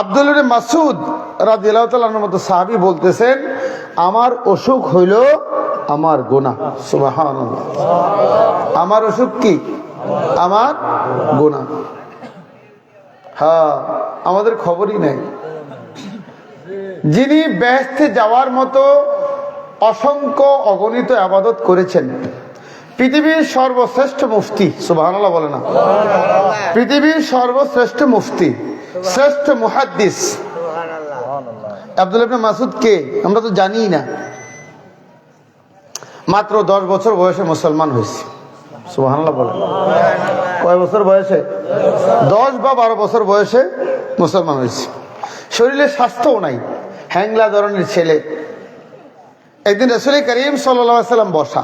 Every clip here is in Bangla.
আব্দুল মাসুদ তাআলার মতো সাহাবী বলতেছেন, আমার অসুখ হইল আমার সুবহানাল্লাহ। আমার অসুখ কি? আমার গোনা হ্যাঁ আমাদের খবরই নেই। যিনি ব্যস্তে যাওয়ার মতো অসংখ্য অগণিত আবাদত করেছেন, পৃথিবীর সর্বশ্রেষ্ঠ মুফতি, সুবহানাল্লাহ বলে না, পৃথিবীর সর্বশ্রেষ্ঠ মুফতি শ্রেষ্ঠ মুহাদ্দিস। আব্দুল ইবনে মাসুদ কে? আমরা তো জানিই না। মাত্র দশ বছর বয়সে মুসলমান হয়েছে। সুবহানাল্লাহ বলে কয় বছর বয়সে? দশ বা বারো বছর বয়সে মুসলমান হয়েছে। শরীরে স্বাস্থ্যও নাই। হ্যাংলা ধরনের ছেলে। একদিন রসুল করিম সাল্লা সাল্লাম বসা।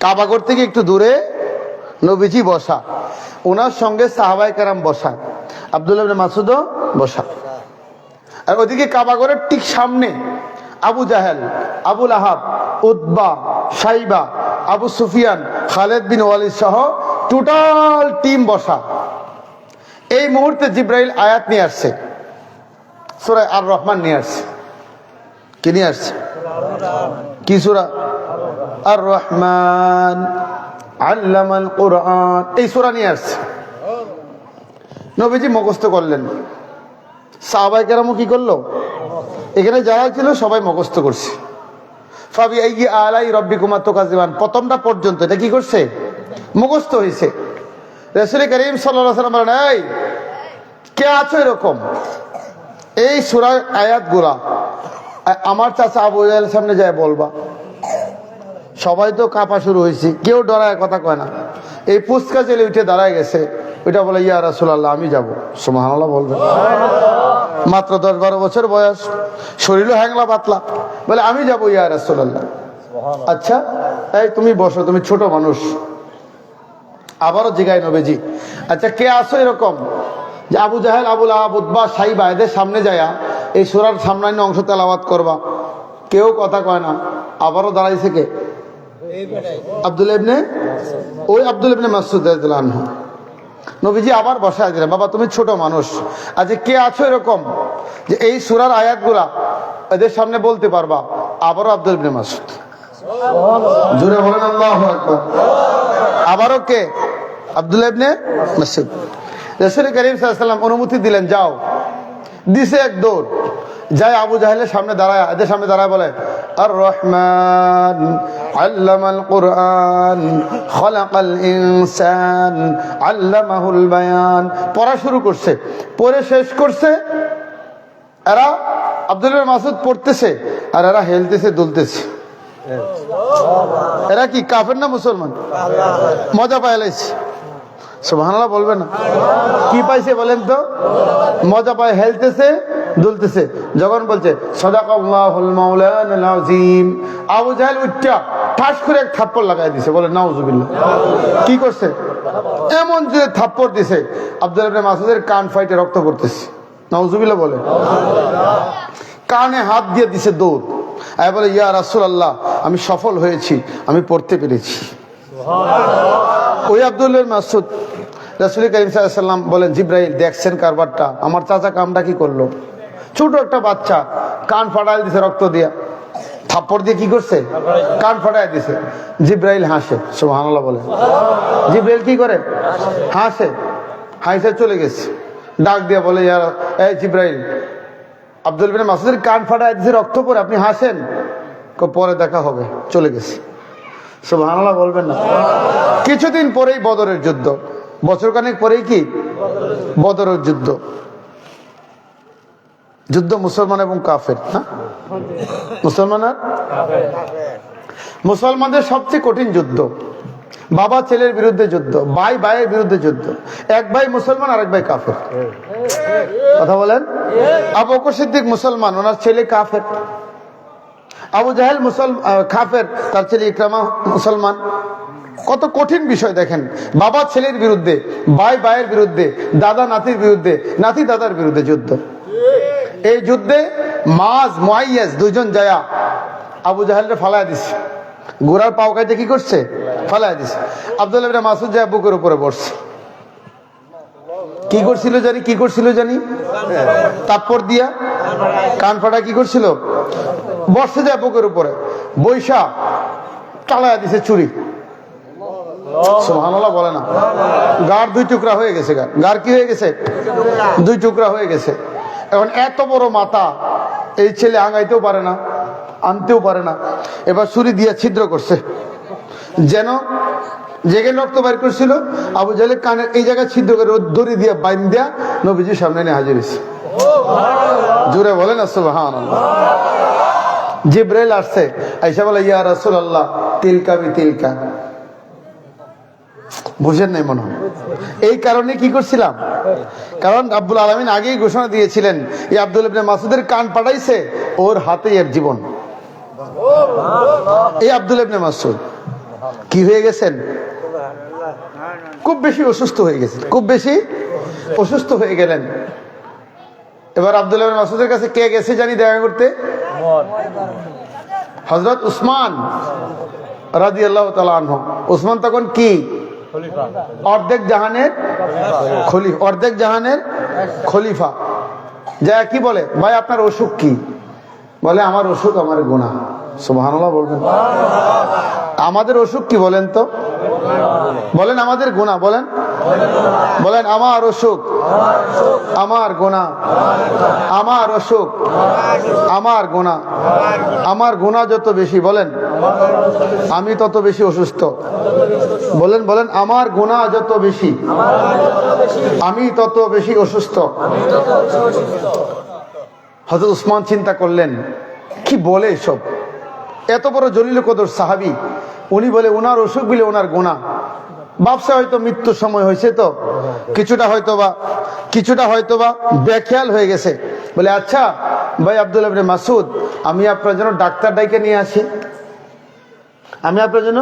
কাবাগর থেকে একটু দূরে নবীজি বসা। ওনার সঙ্গে সাহাবাই কারাম বসা। আবদুল্লাহ মাসুদও বসা। আর ওদিকে কাবাগরের ঠিক সামনে আবু জাহেল আবুল আহাব উদ্বা সাইবা, আবু সুফিয়ান, খালেদ বিন ওয়ালিদ সহ টোটাল টিম বসা। এই মুহূর্তে জিব্রাইল আয়াত নিয়ে আসছে। সুরায় আর রহমান নিয়ে আসছে। কি নিয়ে আসছে? কি সুরা? আর রহমান আল্লামাল কোরআন। এই সুরা নিয়ে আসছে। নবীজি মুখস্থ করলেন। সাহাবাই কেরামও কি করল? এখানে যারা ছিল সবাই মুখস্থ করছে। ফাবি এই আলাই রব্বি কুমার তোকাজিমান প্রথমটা পর্যন্ত এটা কি করছে? মুখস্থ হয়েছে। রসুল করিম সাল্লাহ সাল্লাম বলেন, এই, কে আছো এরকম? এই সুরার আয়াতগুলা আমার চাচা আবু সামনে যায় বলবা। সবাই তো কাঁপা শুরু হয়েছে কেউ ডরায় কথা কয় না। এই পুস্কা জেলে উঠে দাঁড়ায় গেছে ওইটা বলে ইয়া রাসুলাল্লাহ আমি যাব। সুমাহান্লাহ বলবে। মাত্র দশ বারো বছর বয়স শরীরও হ্যাংলা পাতলা। বলে আমি যাব ইয়া রাসুলাল্লাহ। আচ্ছা এই তুমি বসো তুমি ছোট মানুষ। আবারও জিগাই নবেজি। আচ্ছা কে আসো এরকম? যে আবু জাহেল আবুল আবুদ্বা সাইবা এদের সামনে যায়া এই সুরার সামনান্য অংশ তেলাওয়াত করবা। কেউ কথা কয় না। আবারও দাঁড়াইছে কে? আব্দুল ইবনে ওই আব্দুল ইবনে মাসুদ আনহু। নবীজি আবার বসায় দিলেন, বাবা, তুমি ছোট মানুষ। আচ্ছা কে আছো এরকম? যে এই সুরার আয়াতগুলা এদের সামনে বলতে পারবা। আবারও আব্দুল ইবনে মাসুদ জুড়ে বলেন, আল্লাহু আবারও কে? আব্দুল ইবনে মাসুদ রসুল করিম সাল্লাম অনুমতি দিলেন, যাও। দিছে এক দৌড়। যাই আবু জাহেলের সামনে দাঁড়ায়, এদের সামনে দাঁড়ায় বলে আর রহমান আল্লামাল কোরআন, খলাকাল ইনসান, আল্লামাহুল বায়ান। পড়া শুরু করছে। পড়ে শেষ করছে, এরা আব্দুল মাসুদ পড়তেছে, আর এরা হেলতেছে, দুলতেছে। এরা কি, কাফের না মুসলমান? মজা পাইলাইছে সুবহানাল্লাহ বলবে না কি পাইছে বলেন তো? মজা পায়, হেলতেছে, দুলতেছে। যখন বলছে, সদাকাল্লাহুল মাওলানাল আযীম। আবু জাহেল উচ্চা ঠাস করে এক থাপ্পড় লাগাই দিছে, বলে, নাউজুবিল্লাহ। কি করছে? এমন যে থাপ্পড় দিছে, আব্দুল ইবনে মাসুদের কান ফাইটে রক্ত পড়তেছে। নাউজুবিল্লাহ বলে। কানে হাত দিয়ে দিছে দৌড়। আর বলে, ইয়া রাসূলুল্লাহ, আমি সফল হয়েছি, আমি পড়তে পেরেছি। ওই আব্দুল্লাহ মাসুদ রসুল করিম সাল্লাম বলেন জিব্রাহিল দেখছেন কারবারটা? আমার চাচা কামটা কি করল? ছোট একটা বাচ্চা কান ফাটাই দিছে রক্ত দিয়া। থাপ্পড় দিয়ে কি করছে? কান ফাটাই দিছে। জিব্রাইল হাসে, সুবহানাল্লাহ বলে। জিব্রাইল কি করে? হাসে। হাসে চলে গেছে। ডাক দিয়ে বলে ইয়ার এই জিব্রাইল, আব্দুল বিন মাসুদের কান ফাটাই দিছে রক্ত পরে, আপনি হাসেন? পরে দেখা হবে। চলে গেছে। সুবহানাল্লাহ বলবেন না। কিছুদিন পরেই বদরের যুদ্ধ। বছর খানেক পরেই কি? বদরের যুদ্ধ। যুদ্ধ মুসলমান এবং কাফের, না? মুসলমান আর? মুসলমানদের সবচেয়ে কঠিন যুদ্ধ। বাবা ছেলের বিরুদ্ধে যুদ্ধ, ভাই ভাইয়ের বিরুদ্ধে যুদ্ধ। এক ভাই মুসলমান আর এক ভাই কাফের। কথা বলেন? আবু সিদ্দিক মুসলমান, ওনার ছেলে কাফের। আবু জাহেল মুসল কাফের, তার ছেলে ইকরামা মুসলমান। কত কঠিন বিষয় দেখেন। বাবা ছেলের বিরুদ্ধে, ভাই ভাইয়ের বিরুদ্ধে, দাদা নাতির বিরুদ্ধে, নাতি দাদার বিরুদ্ধে যুদ্ধ। এই যুদ্ধে মাজ মুআইয়াজ দুজন যায়া আবু জাহেলরে ফালায় দিছে। গোড়ার পাও কাইতে কি করছে? ফালায় দিছে। আব্দুল্লাহ মাসুদ যায় বুকের উপরে বসছে। কি করছিল জানি, কি করছিল জানি? তাপ্পর দিয়া কান ফাটা কি করছিল? বর্ষে যায় বুকের উপরে। বৈশা চালায়া দিছে চুরি। বলে না। গার দুই টুকরা হয়ে গেছে গার গার কি হয়ে গেছে? দুই টুকরা হয়ে গেছে। এখন এত বড় মাথা, এই ছেলে আঙাইতেও পারে না, আনতেও পারে না। এবার ছুরি দিয়ে ছিদ্র করছে। যেন যেখানে রক্ত বাইর করছিল, আবু জালে কানের এই জায়গায় ছিদ্র করে দড়ি দিয়ে বাইন দিয়া নবীজির সামনে নিয়ে হাজির হয়েছে। জোরে বলেন সুবহান জিব্রাইল আসছে আইসা বলে, ইয়া রাসূলুল্লাহ, তিলকা বি তিলকা। বুঝেন নাই মনে হয়। এই কারণে কি করছিলাম? কারণ আব্দুল আলমিন আগেই ঘোষণা দিয়েছিলেন, এই আব্দুল ইবনে মাসুদের কান পাঠাইছে, ওর হাতে এর জীবন। এই আব্দুল ইবনে মাসুদ, কি হয়ে গেছেন? খুব বেশি অসুস্থ হয়ে গেছেন খুব বেশি অসুস্থ হয়ে গেলেন। এবার আবদুল্লাহ মাসুদের কাছে কে গেছে জানি দেখা করতে? হজরত উসমান রাজি আল্লাহ তালন উসমান তখন কি? অর্ধেক জাহানের খলি অর্ধেক জাহানের খলিফা। যা কি বলে? ভাই আপনার অসুখ কি? বলে আমার অসুখ আমার গুণা সুবহানাল্লাহ বলবেন। আমাদের অসুখ কি বলেন তো? বলেন আমাদের গুণা বলেন। বলেন, আমার অসুখ। আমার গোনা আমার অসুখ। আমার গোনা আমার গোনা যত বেশি, বলেন। আমি তত বেশি অসুস্থ। বলেন বলেন, আমার গোনা যত বেশি। আমি তত বেশি অসুস্থ। হজরত উসমান চিন্তা করলেন, কি বলে এসব? এত বড় জলিল কদর সাহাবি, উনি বলে ওনার অসুখ বিলে ওনার গোনা বাপসা হয়তো মৃত্যুর সময় হয়েছে তো। কিছুটা হয়তো বা কিছুটা হয়তো বা বেখেয়াল হয়ে গেছে। বলে আচ্ছা ভাই আব্দুল আবনে মাসুদ আমি আপনার জন্য ডাক্তার ডাইকে নিয়ে আসি। আমি আপনার জন্য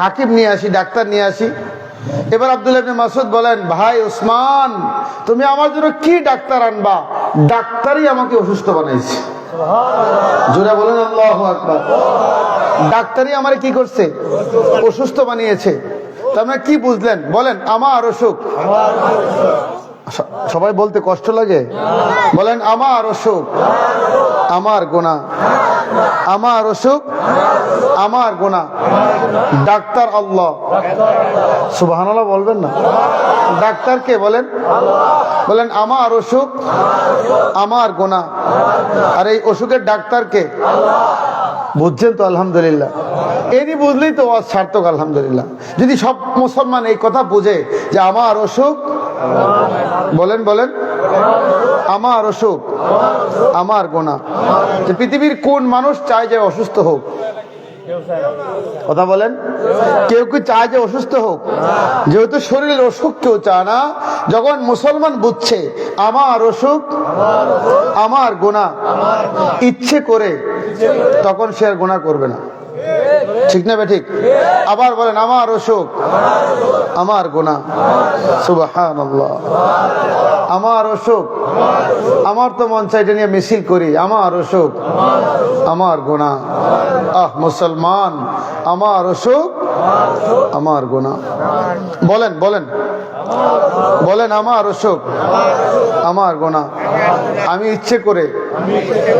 হাকিম নিয়ে আসি, ডাক্তার নিয়ে আসি। এবার আব্দুল ইবনে মাসুদ বলেন, ভাই ওসমান তুমি আমার জন্য কি ডাক্তার আনবা? ডাক্তারই আমাকে অসুস্থ বানাইছে। জোরে বলেন, আল্লাহ ডাক্তারই আমার কি করছে? অসুস্থ বানিয়েছে। তার মানে কি বুঝলেন? বলেন, আমার অসুখ। সবাই বলতে কষ্ট লাগে? বলেন, আমার অসুখ। আমার গোনা আমার অসুখ, আমার গোনা ডাক্তার আল্লাহ। সুবাহ বলবেন না? ডাক্তার কে বলেন? বলেন, আমার অসুখ, আমার গোনা আর এই অসুখের ডাক্তার কে? বুঝছেন তো, আলহামদুলিল্লাহ। এরই বুঝলেই তো সার্থক, আলহামদুলিল্লাহ। যদি সব মুসলমান এই কথা বুঝে যে আমার অসুখ বলেন বলেন। আমার অসুখ, আমার গোনা। যে পৃথিবীর কোন মানুষ চায় যে অসুস্থ হোক? কথা বলেন। কেউ কি চায় যে অসুস্থ হোক? যেহেতু শরীরের অসুখ কেউ চায় না, যখন মুসলমান বুঝছে, আমার অসুখ, আমার গোনা, ইচ্ছে করে, তখন সে আর গোনা করবে না। ঠিক না ঠিক? আবার বলেন, আমার অসুখ। আমার গোনা সুবাহান আমার অসুখ। আমার তো মন চাইটা নিয়ে মিছিল করি। আমার অসুখ। আমার গোনা আহ, মুসলমান, আমার অসুখ। আমার গোনা বলেন বলেন। বলেন, আমার অসুখ। আমার গোনা আমি ইচ্ছে করে,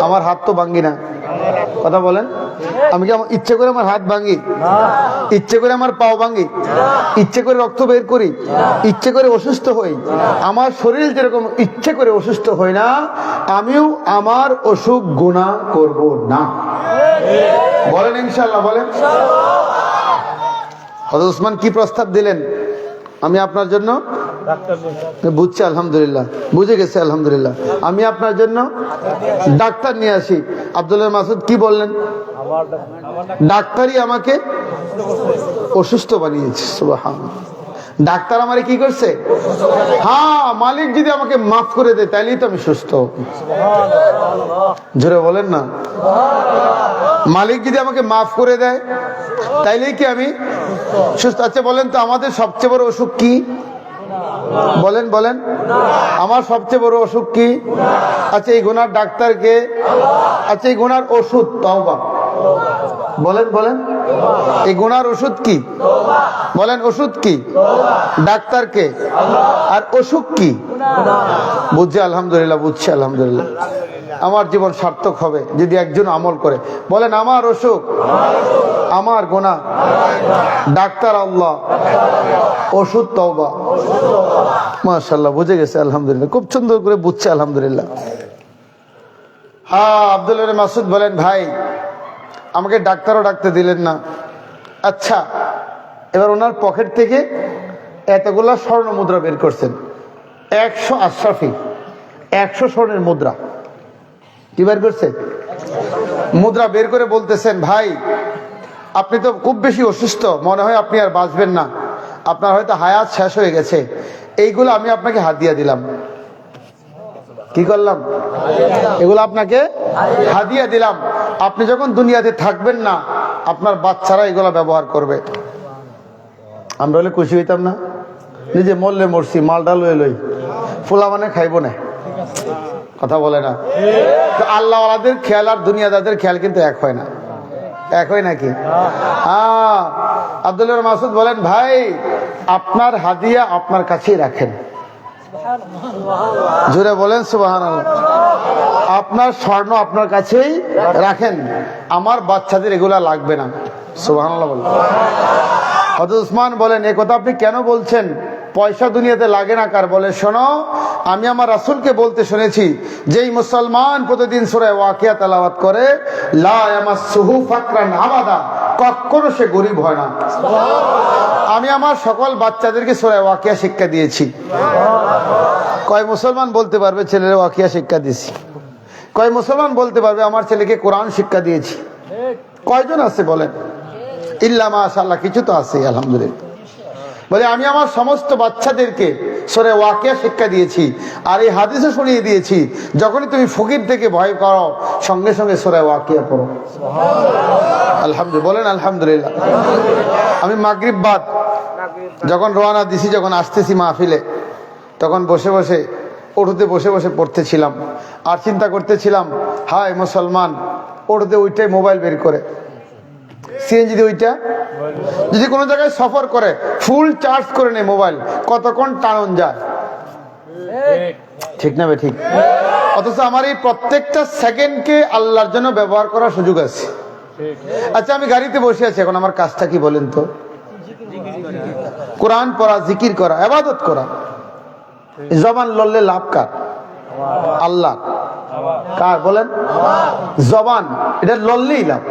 আমার হাত তো ভাঙ্গি না। কথা বলেন। আমি কি ইচ্ছে করে আমার হাত ভাঙি? ইচ্ছে করে আমার পাও ভাঙি? ইচ্ছে করে রক্ত বের করি? ইচ্ছে করে অসুস্থ হই? আমার শরীর যেরকম ইচ্ছে করে অসুস্থ হই না, আমিও আমার অসুখ গুণা করব না। বলেন ইনশাল্লাহ বলেন। হজরত উসমান কি প্রস্তাব দিলেন? আমি আপনার জন্য বুঝছে, আলহামদুলিল্লাহ। বুঝে গেছে, আলহামদুলিল্লাহ। আমি আপনার জন্য ডাক্তার নিয়ে আসি। আব্দুল্লাহ মাসুদ, কি বললেন? ডাক্তারই আমাকে অসুস্থ বানিয়েছে ডাক্তার আমারে কি করছে? হ্যাঁ মালিক যদি আমাকে মাফ করে দেয়, তাইলেই তো আমি সুস্থ। জোরে বলেন না। মালিক যদি আমাকে মাফ করে দেয়, তাইলেই কি আমি সুস্থ? আচ্ছা বলেন তো, আমাদের সবচেয়ে বড় অসুখ কি? বলেন বলেন। আমার সবচেয়ে বড় অসুখ কি? আচ্ছা এই গোনার ডাক্তারকে আচ্ছা এই গোনার ওষুধ, তওবা। বলেন বলেন। এই গোনার ওষুধ কি? বলেন, ওষুধ কি? ডাক্তার কে? আর অসুখ কি? বুঝছে, আলহামদুলিল্লাহ বুঝছে, আলহামদুলিল্লাহ। আমার জীবন সার্থক হবে যদি একজন আমল করে। বলেন, আমার অসুখ? আমার গোনা। ডাক্তার আল্লাহ। ওষুধ তওবা। মাশাল্লাহ বুঝে গেছে, আলহামদুলিল্লাহ। খুব সুন্দর করে বুঝছে, আলহামদুলিল্লাহ। হ্যাঁ আব্দুল মাসুদ বলেন, ভাই, আমাকে ডাক্তারও ডাকতে দিলেন না। আচ্ছা এবার ওনার পকেট থেকে এতগুলা স্বর্ণ মুদ্রা বের করছেন। একশো আশরাফি, একশো স্বর্ণের মুদ্রা। কি বের করছে? মুদ্রা বের করে বলতেছেন, ভাই, আপনি তো খুব বেশি অসুস্থ, মনে হয় আপনি আর বাঁচবেন না। আপনার হয়তো হায়াত শেষ হয়ে গেছে। এইগুলো আমি আপনাকে হাদিয়া দিলাম। কি করলাম? এগুলো আপনাকে হাদিয়া দিলাম। আপনি যখন দুনিয়াতে থাকবেন না, আপনার বাচ্চারা এগুলো ব্যবহার করবে। আমরা হলে খুশি হইতাম না। নিজে মরলে মরছি মালটা লয়ে লই। ফুলা মানে খাইব না। কথা বলে না। তো আল্লাহওয়ালাদের খেয়াল আর দুনিয়াদারদের খেয়াল কিন্তু এক হয় না। এক হয় নাকি? হ্যাঁ। আব্দুল্লাহ মাসুদ বলেন ভাই আপনার হাদিয়া আপনার কাছেই রাখেন। জোরে বলেন সুবাহান আপনার স্বর্ণ আপনার কাছেই রাখেন। আমার বাচ্চাদের এগুলা লাগবে না। সুবাহান বলেন। হজরত উসমান বলেন, এ কথা আপনি কেন বলছেন? পয়সা দুনিয়াতে লাগে না কার? বলে, শোনো, আমি আমার রাসুলকে বলতে শুনেছি যেই মুসলমান প্রতিদিন সুরায় ওয়াকিয়া তেলাওয়াত করে কখনো সে গরিব হয় না। আমি আমার সকল বাচ্চাদেরকে সুরায় ওয়াকিয়া শিক্ষা দিয়েছি। কয় মুসলমান বলতে পারবে, ছেলের ওয়াকিয়া শিক্ষা দিয়েছি কয় মুসলমান বলতে পারবে, আমার ছেলেকে কোরআন শিক্ষা দিয়েছি কয়জন আছে বলেন? ইল্লা মাশাল্লাহ কিছু তো আছে আলহামদুলিল্লাহ। বলে, আমি আমার সমস্ত বাচ্চাদেরকে সরে ওয়াকিয়া শিক্ষা দিয়েছি, আর এই হাদিসও শুনিয়ে দিয়েছি, যখনই তুমি ফকির থেকে ভয় করো, সঙ্গে সঙ্গে সরে ওয়াকিয়া পড়ো। আলহামদুলিল্লাহ, বলেন আলহামদুলিল্লাহ। আমি মাগরিব বাদ, যখন রোয়ানা দিছি, যখন আসতেছি মাহফিলে, তখন বসে বসে উঠোতে বসে বসে পড়তেছিলাম, আর চিন্তা করতেছিলাম, হায় মুসলমান উঠোতে ওইটাই মোবাইল বের করে। সিএনজি দিয়ে ওইটা? যদি কোনো জায়গায় সফর করে ফুল চার্জ করে নেয় মোবাইল কতক্ষণ টানন যায়? ঠিক না ঠিক। অথচ আমার এই প্রত্যেকটা সেকেন্ডকে আল্লাহর জন্য ব্যবহার করার সুযোগ আছে। আচ্ছা আমি গাড়িতে বসে আছি, এখন আমার কাজটা কি বলেন তো? কোরআন পড়া, জিকির করা, আবাদত করা। জবান লড়লে লাভ কার? আল্লাহ। কার বলেন? জবান। এটা লড়লেই লাভ।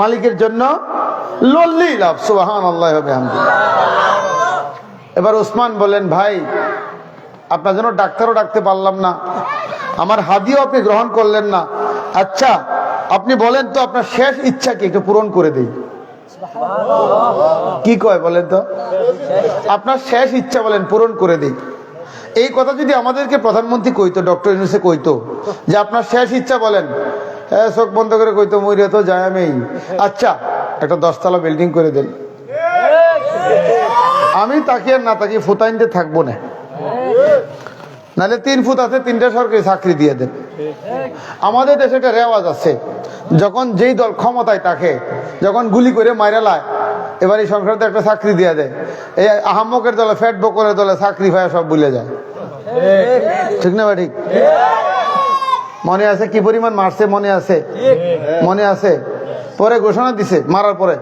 মালিকের জন্য লড়লেই লাভ সুবাহান আল্লাহ হবে এবার ওসমান বলেন ভাই আপনার জন্য ডাক্তারও ডাকতে পারলাম না। আমার হাদিও আপনি গ্রহণ করলেন না। আচ্ছা আপনি বলেন তো আপনার শেষ ইচ্ছা কি একটু পূরণ করে দেই। কি কয় বলেন তো? আপনার শেষ ইচ্ছা বলেন পূরণ করে দিই। এই কথা যদি আমাদেরকে প্রধানমন্ত্রী কইতো ডক্টর ইউনুসে কইতো যে আপনার শেষ ইচ্ছা বলেন হ্যাঁ চোখ বন্ধ করে কইতো মরিয়া তো যায় আমি আচ্ছা একটা দশতলা বিল্ডিং করে দেন। আমি তাকে আর না তাকে ফুতাইনতে থাকব না। নাহলে তিন ফুট আছে, তিনটা সরকারি চাকরি দিয়ে দেন। আমাদের দেশে একটা রেওয়াজ আছে, যখন যেই দল ক্ষমতায় থাকে, যখন গুলি করে মাইরালায় এবার এই সংসদে একটা চাকরি দিয়ে দেয়। এই আহাম্মকের দলে ফ্যাট বকরের দলে চাকরি ভাইয়া সব ভুলে যায়। ঠিক না ভাই, ঠিক? মনে আছে? কি পরিমাণ মারছে? মনে আছে? মনে আছে? পরে ঘোষণা দিছে, মারার পরে।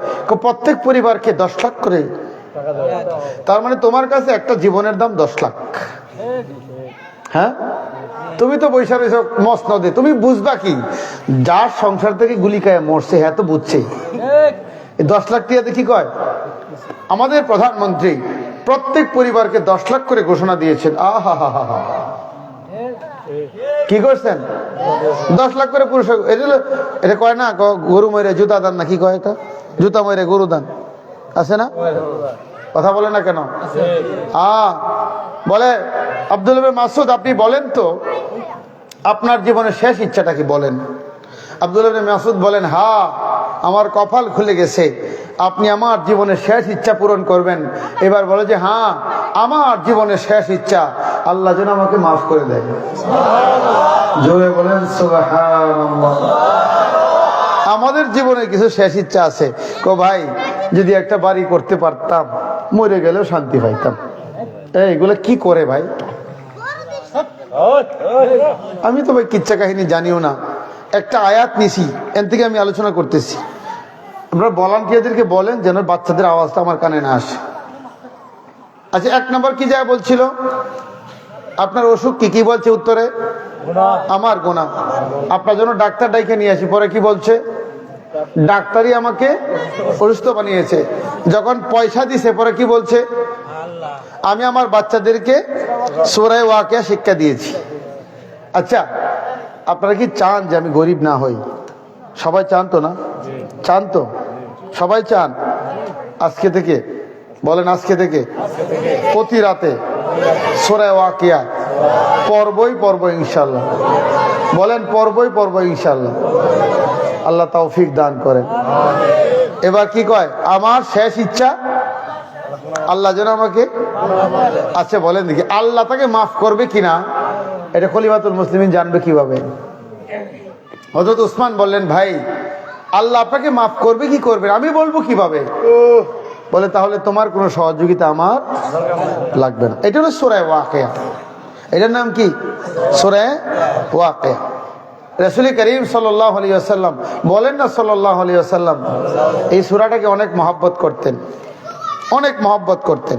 প্রত্যেক পরিবারকে দশ লাখ করে। তার মানে তোমার কাছে একটা জীবনের দাম দশ লাখ। হ্যাঁ? তুমি তো বৈশা রয়েছ মস্ত নদে তুমি বুঝবা কি? যার সংসার থেকে গুলি খায় মরছে হ্যাঁ তো বুঝছেই এই দশ লাখ টিয়াতে কি কয়? আমাদের প্রধানমন্ত্রী প্রত্যেক পরিবারকে দশ লাখ করে ঘোষণা দিয়েছেন। আহা হা হা হা। কি করছেন? দশ লাখ করে পুরুষ এটা এটা কয় না? গরু মরে জুতা দান না কি কয় এটা? জুতা মরে গরু দান। আছে না? কথা বলে না কেন? আ বলে আব্দুল মাসুদ, আপনি বলেন তো, আপনার জীবনের শেষ ইচ্ছাটা কি বলেন? আব্দুল মাসুদ বলেন, হা, আমার কপাল খুলে গেছে। আপনি আমার জীবনের শেষ ইচ্ছা পূরণ করবেন। এবার বলে যে হ্যাঁ আমার জীবনের শেষ ইচ্ছা। আল্লাহ যেন আমাকে মাফ করে দেয়। জোরে বলেন আমাদের জীবনে কিছু শেষ ইচ্ছা আছে। কো ভাই, যদি একটা বাড়ি করতে পারতাম, মরে গেলেও শান্তি পাইতাম। এগুলো কি করে ভাই? আমি তো ভাই কিচ্ছা কাহিনী জানিও না। একটা আয়াত নিছি এন থেকে আমি আলোচনা করতেছি। আপনারা ভলান্টিয়ারদেরকে বলেন যেন বাচ্চাদের আওয়াজটা আমার কানে না আসে। আচ্ছা এক নম্বর কি যায় বলছিল? আপনার অসুখ কি? কি বলছে উত্তরে? আমার গোনা আপনার জন্য ডাক্তার ডাইকে নিয়ে আসি পরে কি বলছে? ডাক্তারই আমাকে অসুস্থ বানিয়েছে। যখন পয়সা দিছে পরে কি বলছে? আমি আমার বাচ্চাদেরকে সোরাই ওয়াকিয়া শিক্ষা দিয়েছি। আচ্ছা আপনারা কি চান যে আমি গরিব না হই? সবাই চান তো না? চান তো? সবাই চান? আজকে থেকে? বলেন আজকে থেকে। প্রতি রাতে। সোরাই ওয়াকিয়া। পর্বই পর্ব ইনশাল্লাহ বলেন পর্বই পর্ব ইনশাল্লাহ আল্লাহ তৌফিক দান করেন। এবার কি কয়? আমার শেষ ইচ্ছা? আল্লাহ যেন আমাকে আচ্ছা বলেন দেখি। আল্লাহ তাকে মাফ করবে কিনা? এটা খলিফাতুল মুসলিমিন জানবে কীভাবে? হজরত উসমান বললেন, ভাই আল্লাহ আপনাকে মাফ করবে কি করবে? আমি বলব কীভাবে? বলে তাহলে তোমার কোনো সহযোগিতা আমার লাগবে না। এটা হলো সোরায় ওয়াকেয়া। এটার নাম কি? সোরায় ওয়াকেয়া। রসুল করিম সাল্লাহ আলী আসাল্লাম বলেন না সাল্লাহ আলী আসাল্লাম এই সুরাটাকে অনেক মহাব্বত করতেন। অনেক মহব্বত করতেন।